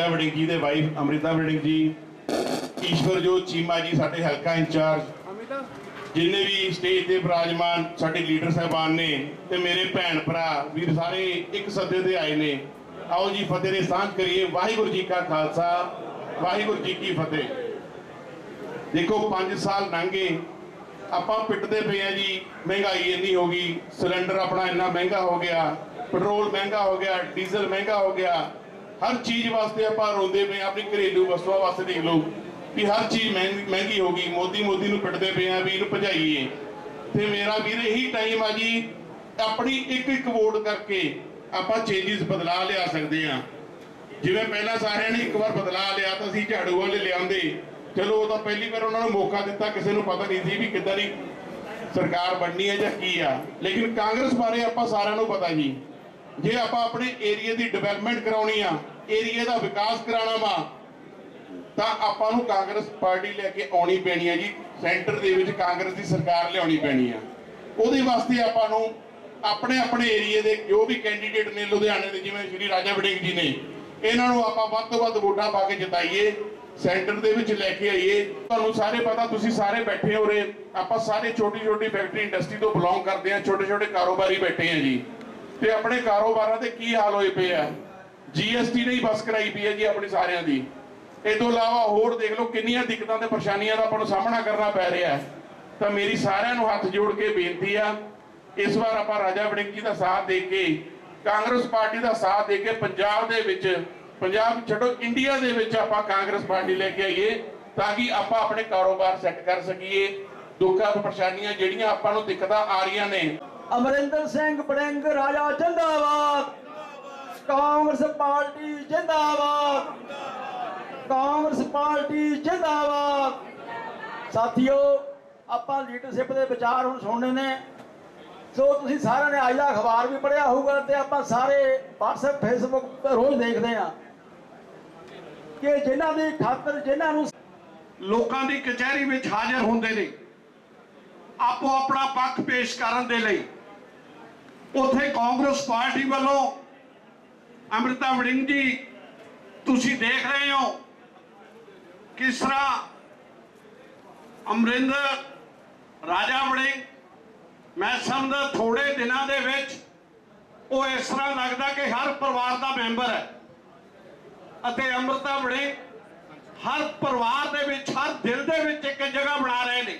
ਵੜਿੰਗ ਜੀ ਦੇ ਵਾਈਫ ਅਮ੍ਰਿਤਾ ਵੜਿੰਗ ਜੀ ਈਸ਼ਵਰਜੋਤ ਚੀਮਾ ਜੀ ਸਾਡੇ ਹਲਕਾ ਇੰਚਾਰਜ ਜਿੰਨੇ ਵੀ ਸਟੇਜ ਤੇ ਬਿਰਾਜਮਾਨ ਸਾਡੇ ਲੀਡਰ ਸਾਹਿਬਾਨ ਨੇ ਤੇ ਮੇਰੇ ਭੈਣ ਭਰਾ ਵੀਰ ਸਾਰੇ ਇੱਕ ਸੱਦੇ ਤੇ ਆਏ ਨੇ। ਆਓ ਜੀ ਫਤਿਹ ਦੇ ਸਾਂਝ ਕਰੀਏ। ਵਾਹਿਗੁਰੂ ਜੀ ਕਾ ਖਾਲਸਾ ਵਾਹਿਗੁਰੂ ਜੀ ਕੀ ਫਤਿਹ। ਦੇਖੋ 5 ਸਾਲ ਲੰਘੇ। ਆਪਾਂ ਪਿੱਟਦੇ ਪਏ ਆ ਜੀ ਮਹਿੰਗਾਈ ਇੰਨੀ ਹੋ ਗਈ ਸਿਲੰਡਰ ਆਪਣਾ ਇੰਨਾ ਮਹਿੰਗਾ ਹੋ ਗਿਆ ਪੈਟਰੋਲ ਮਹਿੰਗਾ ਹੋ ਗਿਆ ਡੀਜ਼ਲ ਮਹਿੰਗਾ ਹੋ ਗਿਆ। ਹਰ ਚੀਜ਼ ਵਾਸਤੇ ਆਪਾਂ ਰੋਂਦੇ ਪਏ ਆ, ਆਪਣੀ ਘਰੇਲੂ ਵਸਤੂਆਂ ਵਾਸਤੇ ਦੇਖ ਲਓ ਵੀ ਹਰ ਚੀਜ਼ ਮਹਿੰਗੀ ਮਹਿੰਗੀ ਹੋ ਗਈ ਮੋਦੀ ਮੋਦੀ ਨੂੰ ਪਿੱਟਦੇ ਪਏ ਆ ਵੀ ਇਹਨੂੰ ਭਜਾਈਏ। ਤੇ ਮੇਰਾ ਵੀਰ ਇਹੀ ਟਾਈਮ ਆ ਜੀ ਆਪਣੀ ਇੱਕ ਇੱਕ ਵੋਟ ਕਰਕੇ ਆਪਾਂ ਚੇਂਜਸ ਬਦਲਾ ਲਿਆ ਸਕਦੇ ਆ ਜਿਵੇਂ ਪਹਿਲਾਂ ਸਾਰਿਆਂ ਨੇ ਇੱਕ ਵਾਰ ਬਦਲਾ ਲਿਆ ਤਾਂ ਅਸੀਂ ਝਾੜੂ ਵਾਲੇ ਲਿਆਉਂਦੇ ਚਲੋ ਉਹ ਤਾਂ ਪਹਿਲੀ ਵਾਰ ਉਹਨਾਂ ਨੂੰ ਮੌਕਾ ਦਿੱਤਾ ਕਿਸੇ ਨੂੰ ਪਤਾ ਨਹੀਂ ਸੀ ਵੀ ਕਿੱਦਾਂ ਦੀ ਸਰਕਾਰ ਬਣਨੀ ਹੈ ਜਾਂ ਕੀ ਆ। ਲੇਕਿਨ ਕਾਂਗਰਸ ਬਾਰੇ ਆਪਾਂ ਸਾਰਿਆਂ ਨੂੰ ਪਤਾ ਜੀ। ਜੇ ਆਪਾਂ ਆਪਣੇ ਏਰੀਆ ਦੀ ਡਿਵੈਲਪਮੈਂਟ ਕਰਾਉਣੀ ਆ ਏਰੀਏ ਦਾ ਵਿਕਾਸ ਕਰਾਉਣਾ ਵਾ, ਤਾਂ ਆਪਾਂ ਨੂੰ ਕਾਂਗਰਸ ਪਾਰਟੀ ਲੈ ਕੇ ਆਉਣੀ ਪੈਣੀ ਹੈ ਜੀ, ਸੈਂਟਰ ਦੇ ਵਿੱਚ ਕਾਂਗਰਸ ਦੀ ਸਰਕਾਰ ਲਿਆਉਣੀ ਪੈਣੀ ਆ। ਉਹਦੇ ਵਾਸਤੇ ਆਪਾਂ ਨੂੰ ਆਪਣੇ ਆਪਣੇ ਏਰੀਆ ਦੇ ਜੋ ਵੀ ਕੈਂਡੀਡੇਟ ਨੇ ਲੁਧਿਆਣੇ ਦੇ, ਜਿਵੇਂ ਸ਼੍ਰੀ ਰਾਜਾ ਵੜਿੰਗ ਜੀ ਨੇ, ਇਹਨਾਂ ਨੂੰ ਆਪਾਂ ਵੱਧ ਤੋਂ ਵੱਧ ਵੋਟਾਂ ਪਾ ਕੇ ਜਿਤਾਈਏ, ਸੈਂਟਰ ਦੇ ਵਿੱਚ ਲੈ ਕੇ ਆਈਏ। ਤੁਹਾਨੂੰ ਸਾਰੇ ਪਤਾ, ਤੁਸੀਂ ਸਾਰੇ ਬੈਠੇ ਹੋ ਰੇ ਆਪਾਂ ਸਾਰੇ ਛੋਟੀ ਛੋਟੀ ਫੈਕਟਰੀ ਇੰਡਸਟਰੀ ਤੋਂ ਬਿਲੋਂਗ ਕਰਦੇ ਆ ਛੋਟੇ ਛੋਟੇ ਕਾਰੋਬਾਰੀ ਬੈਠੇ ਆ ਜੀ। ਤੇ ਆਪਣੇ ਕਾਰੋਬਾਰਾਂ ਦੇ ਕੀ ਹਾਲ ਹੋਏ ਪਏ ਆ? ਜੀਐਸਟੀ ਨੇ ਹੀ ਬਸ ਕਰਾਈ ਪਈ ਹੈ ਜੀ ਆਪਣੀ ਸਾਰਿਆਂ ਦੀ। ਇਹ ਤੋਂ ਇਲਾਵਾ ਹੋਰ ਦੇਖ ਲਓ ਕਿੰਨੀਆਂ ਦਿੱਕਤਾਂ ਤੇ ਪਰੇਸ਼ਾਨੀਆਂ ਦਾ ਆਪਾਂ ਨੂੰ ਸਾਹਮਣਾ ਕਰਨਾ ਪੈ ਰਿਹਾ ਹੈ। ਤਾਂ ਮੇਰੀ ਸਾਰਿਆਂ ਨੂੰ ਹੱਥ ਜੋੜ ਕੇ ਬੇਨਤੀ ਆ, ਇਸ ਵਾਰ ਆਪਾਂ ਰਾਜਾ ਵੜਿੰਗ ਜੀ ਦਾ ਸਾਥ ਦੇ ਕੇ, ਕਾਂਗਰਸ ਪਾਰਟੀ ਦਾ ਸਾਥ ਦੇ ਕੇ ਪੰਜਾਬ ਦੇ ਵਿੱਚ, ਪੰਜਾਬ ਛੱਡੋ ਇੰਡੀਆ ਦੇ ਵਿੱਚ ਆਪਾਂ ਕਾਂਗਰਸ ਪਾਰਟੀ ਲੈ ਕੇ ਆਈਏ ਤਾਂ ਕਿ ਆਪਾਂ ਆਪਣੇ ਕਾਰੋਬਾਰ ਸੈੱਟ ਕਰ ਸਕੀਏ। ਦੁੱਖਾਂ ਪਰੇਸ਼ਾਨੀਆਂ ਜਿਹੜੀਆਂ ਆਪਾਂ ਨੂੰ ਦਿੱਕਤਾਂ ਆ ਰਹੀਆਂ ਨੇ। ਅਮਰਿੰਦਰ ਸਿੰਘ ਬੜਿੰਗ ਰਾਜਾ ਜਿੰਦਾਬਾਦ। ਕਾਂਗਰਸ ਪਾਰਟੀ ਜਿੰਦਾਬਾਦ। ਕਾਂਗਰਸ ਪਾਰਟੀ ਜਿੰਦਾਬਾਦ। ਸਾਥੀਓ, ਆਪਾਂ ਲੀਡਰਸ਼ਿਪ ਦੇ ਵਿਚਾਰ ਹੁਣ ਸੁਣਨੇ ਨੇ। ਸੋ ਤੁਸੀਂ ਸਾਰਿਆਂ ਨੇ ਅੱਜ ਦਾ ਅਖਬਾਰ ਵੀ ਪੜ੍ਹਿਆ ਹੋਊਗਾ ਤੇ ਆਪਾਂ ਸਾਰੇ WhatsApp, Facebook ਤੇ ਰੋਜ਼ ਦੇਖਦੇ ਆ ਕਿ ਜਿਨ੍ਹਾਂ ਦੀ ਖਾਤਰ ਜਿਨ੍ਹਾਂ ਨੂੰ ਲੋਕਾਂ ਦੀ ਕਚਹਿਰੀ ਵਿੱਚ ਹਾਜ਼ਰ ਹੁੰਦੇ ਨੇ ਆਪੋ ਆਪਣਾ ਪੱਖ ਪੇਸ਼ ਕਰਨ ਦੇ ਲਈ ਉਥੇ ਕਾਂਗਰਸ ਪਾਰਟੀ ਵੱਲੋਂ ਅੰਮ੍ਰਿਤਾ ਵੜਿੰਗ ਜੀ, ਤੁਸੀਂ ਦੇਖ ਰਹੇ ਹੋ ਕਿਸ ਤਰ੍ਹਾਂ ਅਮਰਿੰਦਰ ਰਾਜਾ ਵੜਿੰਗ ਮੈਂ ਸਮਝਦਾ ਥੋੜੇ ਦਿਨਾਂ ਦੇ ਵਿੱਚ ਉਹ ਇਸ ਤਰ੍ਹਾਂ ਲੱਗਦਾ ਕਿ ਹਰ ਪਰਿਵਾਰ ਦਾ ਮੈਂਬਰ ਹੈ। ਅਤੇ ਅੰਮ੍ਰਿਤਾ ਵੜਿੰਗ ਹਰ ਪਰਿਵਾਰ ਦੇ ਵਿੱਚ, ਹਰ ਦਿਲ ਦੇ ਵਿੱਚ ਇੱਕ ਜਗ੍ਹਾ ਬਣਾ ਰਹੇ ਨੇ।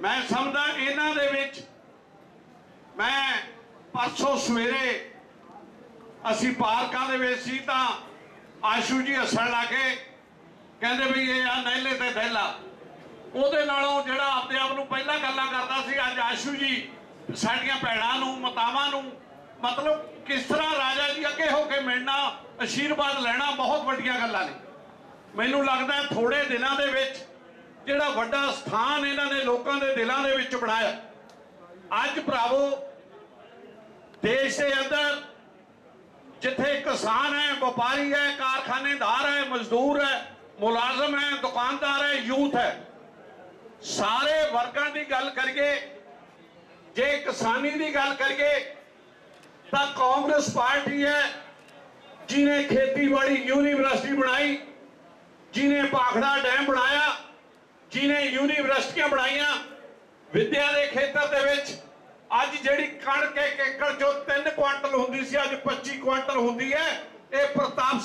ਮੈਂ ਸਮਝਦਾ ਇਹਨਾਂ ਦੇ ਵਿੱਚ ਮੈਂ ਪਰਸੋਂ ਸਵੇਰੇ ਅਸੀਂ ਪਾਰਕਾਂ ਦੇ ਵਿੱਚ ਸੀ ਤਾਂ ਆਸ਼ੂ ਜੀ ਹੱਸਣ ਲੱਗੇ। ਕਹਿੰਦੇ ਵੀ ਇਹ ਆ ਨਹਿਲੇ ਤੇ ਦਹਿਲਾ ਉਹਦੇ ਨਾਲੋਂ ਜਿਹੜਾ ਆਪਣੇ ਆਪ ਨੂੰ ਪਹਿਲਾਂ ਗੱਲਾਂ ਕਰਦਾ ਸੀ, ਅੱਜ ਆਸ਼ੂ ਜੀ ਸਾਡੀਆਂ ਭੈਣਾਂ ਨੂੰ, ਮਾਤਾਵਾਂ ਨੂੰ, ਮਤਲਬ ਕਿਸ ਤਰ੍ਹਾਂ ਰਾਜਾ ਜੀ ਅੱਗੇ ਹੋ ਕੇ ਮਿਲਣਾ ਅਸ਼ੀਰਵਾਦ ਲੈਣਾ, ਬਹੁਤ ਵੱਡੀਆਂ ਗੱਲਾਂ ਨੇ। ਮੈਨੂੰ ਲੱਗਦਾ ਹੈ ਥੋੜੇ ਦਿਨਾਂ ਦੇ ਵਿੱਚ ਜਿਹੜਾ ਵੱਡਾ ਸਥਾਨ ਇਹਨਾਂ ਨੇ ਲੋਕਾਂ ਦੇ ਦਿਲਾਂ ਦੇ ਵਿੱਚ ਬਣਾਇਆ। ਅੱਜ ਭਰਾਵੋ, ਦੇਸ਼ ਦੇ ਅੰਦਰ ਜਿੱਥੇ ਕਿਸਾਨ ਹੈ, ਵਪਾਰੀ ਹੈ ਕਾਰਖਾਨੇਦਾਰ ਹੈ, ਮਜ਼ਦੂਰ ਹੈ, ਮੁਲਾਜ਼ਮ ਹੈ, ਦੁਕਾਨਦਾਰ ਹੈ, ਯੂਥ ਹੈ। ਸਾਰੇ ਵਰਗਾਂ ਦੀ ਗੱਲ ਕਰੀਏ, ਜੇ ਕਿਸਾਨੀ ਦੀ ਗੱਲ ਕਰੀਏ, ਤਾਂ ਕਾਂਗਰਸ ਪਾਰਟੀ ਹੈ ਜਿਨੇ ਖੇਤੀਬਾੜੀ ਯੂਨੀਵਰਸਿਟੀ ਬਣਾਈ ਜਿਨੇ ਭਾਖੜਾ ਡੈਮ ਬਣਾਇਆ ਜਿਨੇ ਯੂਨੀਵਰਸਿਟੀਆਂ ਬਣਾਈਆਂ, ਵਿੱਦਿਆ ਦੇ ਖੇਤਰ ਦੇ ਵਿੱਚ ਅੱਜ ਜਿਹੜੀ ਕਣਕ ਇੱਕ ਏਕੜ ਚੋਂ 3 ਕੁਆਂਟਲ ਹੁੰਦੀ ਸੀ ਅੱਜ 25 ਕੁਆਂਟਲ ਹੁੰਦੀ ਹੈ। ਇਹ ਪ੍ਰਤਾਪ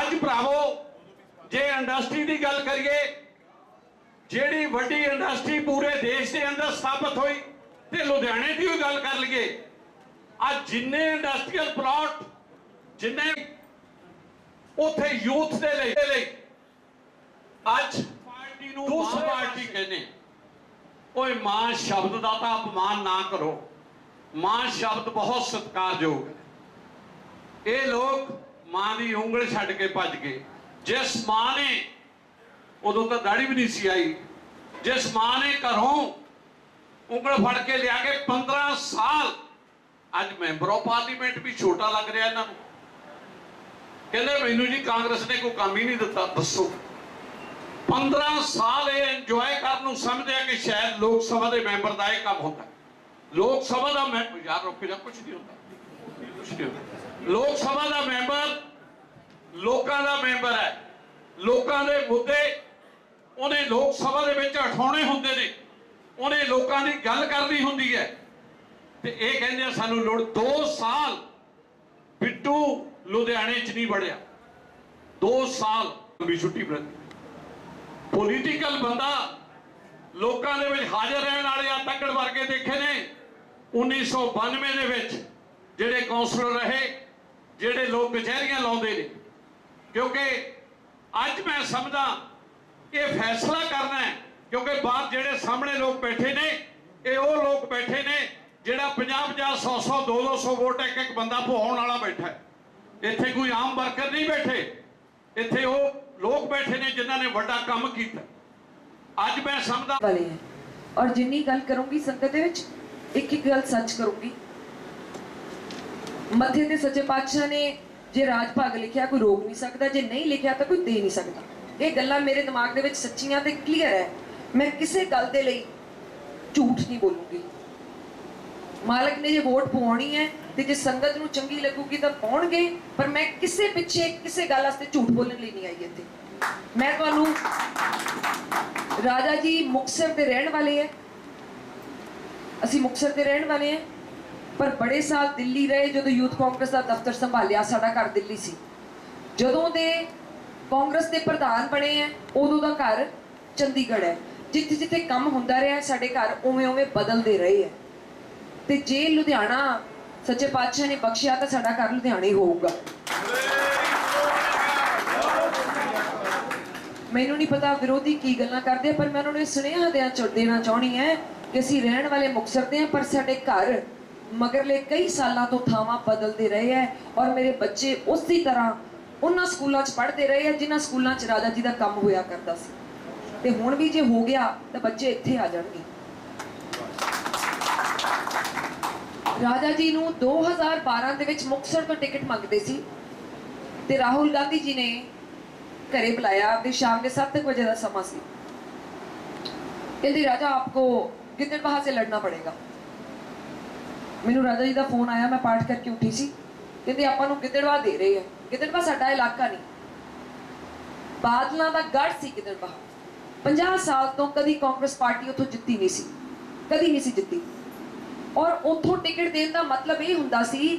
ਅੱਜ ਭਰਾਵੋ ਜੇ ਇੰਡਸਟਰੀ ਦੀ ਗੱਲ ਕਰੀਏ ਜਿਹੜੀ ਵੱਡੀ ਇੰਡਸਟਰੀ ਪੂਰੇ ਦੇਸ਼ ਦੇ ਅੰਦਰ ਸਥਾਪਿਤ ਹੋਈ ਤੇ ਲੁਧਿਆਣੇ ਦੀ ਵੀ ਗੱਲ ਕਰ ਲਈਏ ਅੱਜ ਜਿੰਨੇ ਇੰਡਸਟਰੀਅਲ ਪਲਾਟ ਜਿੰਨੇ ਉਥੇ ਯੂਥ ਦੇ ਲਈ ਅੱਜ ਪਾਰਟੀ ਨੂੰ ਮਾਂ ਪਾਰਟੀ ਕਹਿੰਦੇ ਓਏ ਮਾਂ ਸ਼ਬਦ ਦਾ ਤਾਂ ਅਪਮਾਨ ਨਾ ਕਰੋ। ਮਾਂ ਸ਼ਬਦ ਬਹੁਤ ਸਤਿਕਾਰਯੋਗ ਹੈ। ਇਹ ਲੋਕ ਮਾਂ ਦੀ ਉਂਗਲ ਛੱਡ ਕੇ ਭੱਜ ਗਏ। ਜਿਸ ਮਾਂ ਨੇ, ਉਦੋਂ ਤਾਂ ਦਾੜੀ ਵੀ ਨਹੀਂ ਸੀ ਆਈ। ਜਿਸ ਮਾਂ ਨੇ ਘਰੋਂ ਉਂਗਲ ਫੜ ਕੇ ਲਿਆ ਕੇ 15 ਸਾਲ, ਅੱਜ ਮੈਂਬਰ ਆਫ ਪਾਰਲੀਮੈਂਟ ਵੀ ਛੋਟਾ ਲੱਗ ਰਿਹਾ ਇਹਨਾਂ ਨੂੰ। ਕਹਿੰਦੇ ਮੈਨੂੰ ਜੀ ਕਾਂਗਰਸ ਨੇ ਕੋਈ ਕੰਮ ਹੀ ਨਹੀਂ ਦਿੱਤਾ, ਦੱਸੋ। 15 ਸਾਲ ਇਹ ਇੰਜੋਏ ਕਰਨ ਨੂੰ ਸਮਝਿਆ ਕਿ ਸ਼ਾਇਦ ਲੋਕ ਸਭਾ ਦੇ ਮੈਂਬਰ ਦਾ ਇਹ ਕੰਮ ਹੁੰਦਾ। ਲੋਕ ਸਭਾ ਦਾ ਮੈਂ ਯਾਰ ਰੁਕ ਜਾ ਕੁਝ ਨਹੀਂ ਹੁੰਦਾ। ਕੁਝ ਨਹੀਂ ਹੁੰਦਾ। ਲੋਕ ਸਭਾ ਦਾ ਮੈਂਬਰ ਲੋਕਾਂ ਦਾ ਮੈਂਬਰ ਹੈ। ਲੋਕਾਂ ਦੇ ਮੁੱਦੇ ਉਹਨੇ ਲੋਕ ਸਭਾ ਦੇ ਵਿੱਚ ਉਠਾਉਣੇ ਹੁੰਦੇ ਨੇ। ਉਹਨੇ ਲੋਕਾਂ ਦੀ ਗੱਲ ਕਰਨੀ ਹੁੰਦੀ ਹੈ। ਤੇ ਇਹ ਕਹਿੰਦੇ ਆ, ਸਾਨੂੰ ਲੋੜ 2 ਸਾਲ ਬਿੱਟੂ ਲੁਧਿਆਣੇ 'ਚ ਨਹੀਂ ਵੜਿਆ। 2 ਸਾਲ ਵੀ ਛੁੱਟੀ ਪ੍ਰਤੀ ਪੋਲੀਟੀਕਲ ਬੰਦਾ ਲੋਕਾਂ ਦੇ ਵਿੱਚ ਹਾਜ਼ਰ ਰਹਿਣ ਵਾਲੇ ਆ, ਤੱਕੜ ਵਰਗੇ ਦੇਖੇ ਨੇ। 1992 ਦੇ ਵਿੱਚ ਜਿਹੜੇ ਕਾਉਂਸਲਰ ਰਹੇ, ਜਿਹੜੇ ਲੋਕ ਕਚਹਿਰੀਆਂ ਲਾਉਂਦੇ ਨੇ, ਕਿਉਂਕਿ ਅੱਜ ਮੈਂ ਸਮਝਦਾ ਇਹ ਫੈਸਲਾ ਕਰਨਾ ਹੈ, ਕਿਉਂਕਿ ਬਾਹਰ ਜਿਹੜੇ ਸਾਹਮਣੇ ਲੋਕ ਬੈਠੇ ਨੇ, ਇਹ ਉਹ ਲੋਕ ਬੈਠੇ ਨੇ ਜਿਹੜਾ 50 50 100 100 200 200 ਵੋਟ ਇੱਕ ਇੱਕ ਬੰਦਾ ਪਵਾਉਣ ਵਾਲਾ ਬੈਠਾ ਹੈ। ਇੱਥੇ ਕੋਈ ਆਮ ਵਰਕਰ ਨਹੀਂ ਬੈਠੇ। ਇੱਥੇ ਉਹ ਲੋਕ ਬੈਠੇ ਨੇ ਜਿਨ੍ਹਾਂ ਨੇ ਵੱਡਾ ਕੰਮ ਕੀਤਾ। ਅੱਜ ਮੈਂ ਸਮਝਦਾ ਵਾਲੇ ਔਰ ਜਿੰਨੀ ਗੱਲ ਕਰੂੰਗੀ ਸੰਗਤ ਦੇ ਵਿੱਚ ਇੱਕ ਇੱਕ ਗੱਲ ਸੱਚ ਕਰੂੰਗੀ। ਮੱਥੇ ਤੇ ਸੱਚੇ ਪਾਤਸ਼ਾਹ ਨੇ ਜੇ ਰਾਜ ਭਾਗ ਲਿਖਿਆ, ਕੋਈ ਰੋਕ ਨਹੀਂ ਸਕਦਾ। ਜੇ ਨਹੀਂ ਲਿਖਿਆ, ਤਾਂ ਕੋਈ ਦੇ ਨਹੀਂ ਸਕਦਾ। ਇਹ ਗੱਲਾਂ ਮੇਰੇ ਦਿਮਾਗ ਦੇ ਵਿੱਚ ਸੱਚੀਆਂ ਤੇ ਕਲੀਅਰ ਹੈ। ਮੈਂ ਕਿਸੇ ਗੱਲ ਦੇ ਲਈ ਝੂਠ ਨਹੀਂ ਬੋਲੂੰਗੀ। ਮਾਲਕ ਨੇ ਜੇ ਵੋਟ ਪਵਾਉਣੀ ਹੈ ਤੇ ਜੇ ਸੰਗਤ ਨੂੰ ਚੰਗੀ ਲੱਗੂਗੀ ਤਾਂ ਪਾਉਣਗੇ, ਪਰ ਮੈਂ ਕਿਸੇ ਪਿੱਛੇ, ਕਿਸੇ ਗੱਲ ਵਾਸਤੇ ਝੂਠ ਬੋਲਣ ਲਈ ਨਹੀਂ ਆਈ ਇੱਥੇ। ਮੈਂ ਤੁਹਾਨੂੰ ਰਾਜਾ ਜੀ ਮੁਕਤਸਰ ਦੇ ਰਹਿਣ ਵਾਲੇ ਹੈ। ਅਸੀਂ ਮੁਕਤਸਰ ਦੇ ਰਹਿਣ ਵਾਲੇ ਹਾਂ। ਪਰ ਬੜੇ ਸਾਲ ਦਿੱਲੀ ਰਹੇ, ਜਦੋਂ ਯੂਥ ਕਾਂਗਰਸ ਦਾ ਦਫ਼ਤਰ ਸੰਭਾਲਿਆ, ਸਾਡਾ ਘਰ ਦਿੱਲੀ ਸੀ। ਜਦੋਂ ਦੇ ਕਾਂਗਰਸ ਦੇ ਪ੍ਰਧਾਨ ਬਣੇ ਹੈ, ਉਦੋਂ ਦਾ ਘਰ ਚੰਡੀਗੜ੍ਹ ਹੈ। ਜਿੱਥੇ ਜਿੱਥੇ ਕੰਮ ਹੁੰਦਾ ਰਿਹਾ, ਸਾਡੇ ਘਰ ਉਵੇਂ ਉਵੇਂ ਬਦਲਦੇ ਰਹੇ ਹੈ। ਤੇ ਜੇ ਲੁਧਿਆਣਾ ਸੱਚੇ ਪਾਤਸ਼ਾਹ ਨੇ ਬਖਸ਼ਿਆ, ਤਾਂ ਸਾਡਾ ਘਰ ਲੁਧਿਆਣਾ ਹੀ ਹੋਊਗਾ। ਮੈਨੂੰ ਨਹੀਂ ਪਤਾ ਵਿਰੋਧੀ ਕੀ ਗੱਲਾਂ ਕਰਦੇ ਪਰ ਮੈਂ ਉਹਨਾਂ ਨੂੰ ਇਹ ਸੁਨੇਹਾ ਦੇਣਾ ਚਾਹ- ਦੇਣਾ ਚਾਹਣੀ ਹੈ ਕਿ ਅਸੀਂ ਰਹਿਣ ਵਾਲੇ ਮੁਕਤਸਰ ਦੇ ਹਾਂ, ਪਰ ਸਾਡੇ ਘਰ ਮਗਰਲੇ ਕਈ ਸਾਲਾਂ ਤੋਂ ਥਾਵਾਂ ਬਦਲਦੇ ਰਹੇ ਹੈ ਔਰ ਮੇਰੇ ਬੱਚੇ ਉਸੇ ਤਰ੍ਹਾਂ ਉਹਨਾਂ ਸਕੂਲਾਂ 'ਚ ਪੜ੍ਹਦੇ ਰਹੇ ਹੈ, ਜਿਨ੍ਹਾਂ ਸਕੂਲਾਂ 'ਚ ਰਾਜਾ ਜੀ ਦਾ ਕੰਮ ਹੋਇਆ ਕਰਦਾ ਸੀ। ਤੇ ਹੁਣ ਵੀ ਜੇ ਹੋ ਗਿਆ, ਤਾਂ ਬੱਚੇ ਇੱਥੇ ਆ ਜਾਣਗੇ। ਰਾਜਾ ਜੀ ਨੂੰ 2012 ਦੇ ਵਿੱਚ ਮੁਕਤਸਰ ਤੋਂ ਟਿਕਟ ਮੰਗਦੇ ਸੀ ਤੇ ਰਾਹੁਲ ਗਾਂਧੀ ਜੀ ਨੇ ਘਰੇ ਬੁਲਾਇਆ ਆਪਦੇ ਸ਼ਾਮ ਦੇ 7 ਵਜੇ ਦਾ ਸਮਾਂ ਸੀ। ਕਹਿੰਦੇ, ਰਾਜਾ, ਆਪਕੋ ਗਿੱਦੜਬਾਹਾ से लड़ना पड़ेगा ਮੈਨੂੰ ਰਾਜਾ ਜੀ ਦਾ ਫੋਨ ਆਇਆ ਮੈਂ ਪਾਠ ਕਰਕੇ ਉੱਠੀ ਸੀ ਕਹਿੰਦੇ ਆਪਾਂ ਨੂੰ ਗਿੱਦੜਬਾਹਾ ਦੇ ਰਹੇ ਆ ਗਿੱਦੜਬਾਹਾ ਸਾਡਾ ਇਲਾਕਾ ਨਹੀਂ ਬਾਦਲਾਂ ਦਾ ਗੜ ਸੀ ਗਿੱਦੜਬਾਹਾ 50 ਸਾਲ ਤੋਂ ਕਦੀ ਕਾਂਗਰਸ ਪਾਰਟੀ ਉੱਥੋਂ ਜਿੱਤੀ ਨਹੀਂ ਸੀ ਕਦੀ ਨਹੀਂ ਸੀ ਜਿੱਤੀ ਔਰ ਉੱਥੋਂ ਟਿਕਟ ਦੇਣ ਦਾ ਮਤਲਬ ਇਹ ਹੁੰਦਾ ਸੀ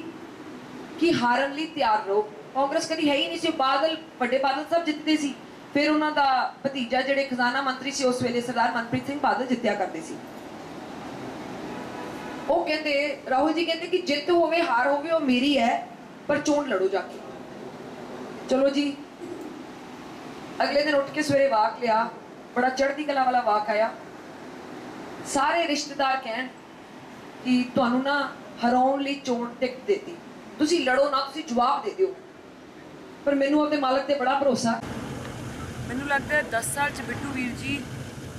ਕਿ ਹਾਰਨ ਲਈ ਤਿਆਰ ਰਹੋ ਕਾਂਗਰਸ ਕਦੀ ਹੈ ਹੀ ਨਹੀਂ ਸੀ ਬਾਦਲ ਵੱਡੇ ਬਾਦਲ ਸਭ ਜਿੱਤਦੇ ਸੀ ਫਿਰ ਉਹਨਾਂ ਦਾ ਭਤੀਜਾ ਜਿਹੜੇ ਖਜ਼ਾਨਾ ਮੰਤਰੀ ਸੀ ਉਸ ਵੇਲੇ ਸਰਦਾਰ ਮਨਪ੍ਰੀਤ ਸਿੰਘ ਬਾਦਲ ਜਿੱਤਿਆ ਕਰਦੇ ਸੀ ਉਹ ਕਹਿੰਦੇ, ਰਾਹੁਲ ਜੀ ਕਹਿੰਦੇ ਕਿ ਜਿੱਤ ਹੋਵੇ, ਹਾਰ ਹੋਵੇ, ਉਹ ਮੇਰੀ ਹੈ, ਪਰ ਚੋਣ ਲੜੋ ਜਾ ਕੇ। ਚਲੋ ਜੀ, ਅਗਲੇ ਦਿਨ ਉੱਠ ਕੇ ਸਵੇਰੇ ਵਾਕ ਲਿਆ, ਬੜਾ ਚੜ੍ਹਦੀ ਕਲਾ ਵਾਲਾ ਵਾਕ ਆਇਆ। ਸਾਰੇ ਰਿਸ਼ਤੇਦਾਰ ਕਹਿਣ ਕਿ ਤੁਹਾਨੂੰ ਨਾ ਹਰਾਉਣ ਲਈ ਚੋਣ ਟਿਕਟ ਦਿੱਤੀ। ਤੁਸੀਂ ਲੜੋ ਨਾ, ਤੁਸੀਂ ਜਵਾਬ ਦੇ ਦਿਓ। ਪਰ ਮੈਨੂੰ ਆਪਣੇ ਮਾਲਕ ਤੇ ਬੜਾ ਭਰੋਸਾ। ਮੈਨੂੰ ਲੱਗਦਾ ਹੈ 10 ਸਾਲ ਚ ਬਿੱਟੂ ਵੀਰ ਜੀ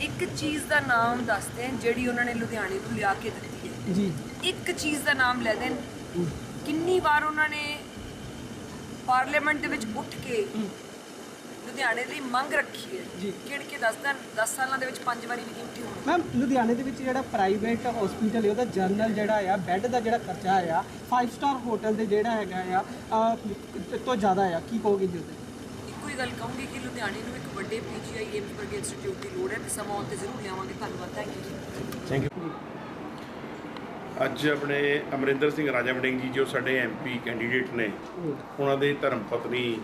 ਇੱਕ ਚੀਜ਼ ਦਾ ਨਾਮ ਦੱਸਦੇ ਜਿਹੜੀ ਉਹਨਾਂ ਨੇ ਲੁਧਿਆਣੇ ਨੂੰ ਲਿਆ ਕੇ ਦਿੱਤੀ ਜੀ। ਇੱਕ ਚੀਜ਼ ਦਾ ਨਾਮ ਲੈ ਦੇਣ। ਕਿੰਨੀ ਵਾਰ ਉਹਨਾਂ ਨੇ ਪਾਰਲੀਮੈਂਟ ਦੇ ਵਿੱਚ ਉੱਠ ਕੇ ਲੁਧਿਆਣੇ ਲਈ ਮੰਗ ਰੱਖੀ ਹੈ। ਜੀ। ਕਿਣ ਕੇ ਦੱਸ ਦੇਣ 10 ਸਾਲਾਂ ਦੇ ਵਿੱਚ ਪੰਜ ਵਾਰੀ ਵੀ ਨਹੀਂ ਉੱਠੀ ਹੋਣੀ। ਮੈਮ ਲੁਧਿਆਣੇ ਦੇ ਵਿੱਚ ਜਿਹੜਾ ਪ੍ਰਾਈਵੇਟ ਹਸਪੀਟਲ ਹੈ ਉਹਦਾ ਜਨਰਲ ਜਿਹੜਾ ਆ ਬੈੱਡ ਦਾ ਜਿਹੜਾ ਖਰਚਾ ਆ 5 ਸਟਾਰ ਹੋਟਲ ਦੇ ਜਿਹੜਾ ਹੈਗਾ ਆ ਤੋਂ ਜ਼ਿਆਦਾ ਆ। ਕੀ ਕਹੋਗੇ ਜੀ ਉਹਦੇ? ਇੱਕੋ ਹੀ ਗੱਲ ਕਹੂੰਗੀ ਕਿ ਲੁਧਿਆਣੇ ਨੂੰ ਇੱਕ ਵੱਡੇ ਪੀਜੀਆਈ ਏਮਸ ਵਰਗੇ ਇੰਸਟੀਚਿਊਟ ਦੀ ਲੋੜ ਹੈ ਤੇ ਸਮਾਂ ਆਉਣ ਤੇ ਜ਼ਰੂਰ ਲਿਆਵਾਂਗੇ। ਧੰਨਵਾਦ ਥੈਂਕ ਯੂ ਅੱਜ ਆਪਣੇ ਅਮਰਿੰਦਰ ਸਿੰਘ ਰਾਜਾ ਵੜਿੰਗ ਜੀ ਜੋ ਸਾਡੇ ਐਮਪੀ ਕੈਂਡੀਡੇਟ ਨੇ ਉਹਨਾਂ ਦੇ ਧਰਮ ਪਤਨੀ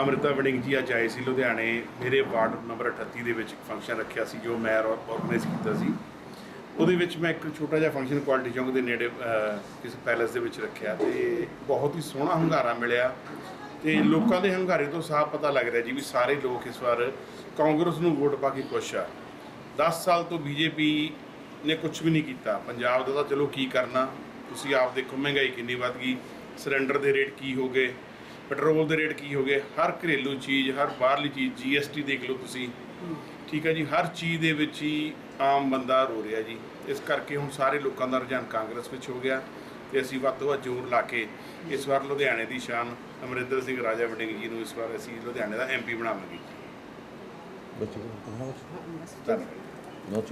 ਅਮ੍ਰਿਤਾ ਵੜਿੰਗ ਜੀ ਅੱਜ ਆਏ ਸੀ ਲੁਧਿਆਣੇ। ਮੇਰੇ ਵਾਰਡ ਨੰਬਰ 38 ਦੇ ਵਿੱਚ ਇੱਕ ਫੰਕਸ਼ਨ ਰੱਖਿਆ ਸੀ ਜੋ ਮੈਂ ਆਰਗੇਨਾਈਜ਼ ਕੀਤਾ ਸੀ। ਉਹਦੇ ਵਿੱਚ ਮੈਂ ਇੱਕ ਛੋਟਾ ਜਿਹਾ ਫੰਕਸ਼ਨ ਕੁਆਲਿਟੀ ਚੌਂਕ ਦੇ ਨੇੜੇ ਅਹ, ਕਿਸੇ ਪੈਲੇਸ ਦੇ ਵਿੱਚ ਰੱਖਿਆ ਤੇ ਬਹੁਤ ਹੀ ਸੋਹਣਾ ਹੰਗਾਰਾ ਮਿਲਿਆ ਤੇ ਲੋਕਾਂ ਦੇ ਹੰਗਾਰੇ ਤੋਂ ਸਾਫ਼ ਪਤਾ ਲੱਗ ਰਿਹਾ ਜੀ ਵੀ ਸਾਰੇ ਲੋਕ ਇਸ ਵਾਰ ਕਾਂਗਰਸ ਨੂੰ ਵੋਟ ਪਾ ਕੇ ਖੁਸ਼ ਆ। 10 ਸਾਲ ਤੋਂ ਬੀਜੇਪੀ ਨੇ ਕੁਝ ਵੀ ਨਹੀਂ ਕੀਤਾ। ਪੰਜਾਬ ਦਾ ਤਾਂ ਚਲੋ ਕੀ ਕਰਨਾ? ਤੁਸੀਂ ਆਪ ਦੇਖੋ ਮਹਿੰਗਾਈ ਕਿੰਨੀ ਵੱਧ ਗਈ। ਸਿਲੰਡਰ ਦੇ ਰੇਟ ਕੀ ਹੋ ਗਏ? ਪੈਟਰੋਲ ਦੇ ਰੇਟ ਕੀ ਹੋ ਗਏ? ਹਰ ਘਰੇਲੂ ਚੀਜ਼ ਹਰ ਬਾਹਰਲੀ ਚੀਜ਼ ਜੀਐਸਟੀ ਦੇਖ ਲਓ ਤੁਸੀਂ। ਠੀਕ ਹੈ ਜੀ ਹਰ ਚੀਜ਼ ਦੇ ਵਿੱਚ ਹੀ ਆਮ ਬੰਦਾ ਰੋ ਰਿਹਾ ਜੀ। ਇਸ ਕਰਕੇ ਹੁਣ ਸਾਰੇ ਲੋਕਾਂ ਦਾ ਰੁਝਾਨ ਕਾਂਗਰਸ ਵਿੱਚ ਹੋ ਗਿਆ ਤੇ ਅਸੀਂ ਵੱਧ ਤੋਂ ਵੱਧ ਜ਼ੋਰ ਲਾ ਕੇ ਇਸ ਵਾਰ ਲੁਧਿਆਣੇ ਦੀ ਸ਼ਾਨ ਅਮਰਿੰਦਰ ਸਿੰਘ ਰਾਜਾ ਵੜਿੰਗ ਜੀ ਨੂੰ ਇਸ ਵਾਰ ਅਸੀਂ ਲੁਧਿਆਣੇ ਦਾ ਐਮਪੀ ਬਣਾਵਾਂਗੇ। ਧੰਨਵਾਦ।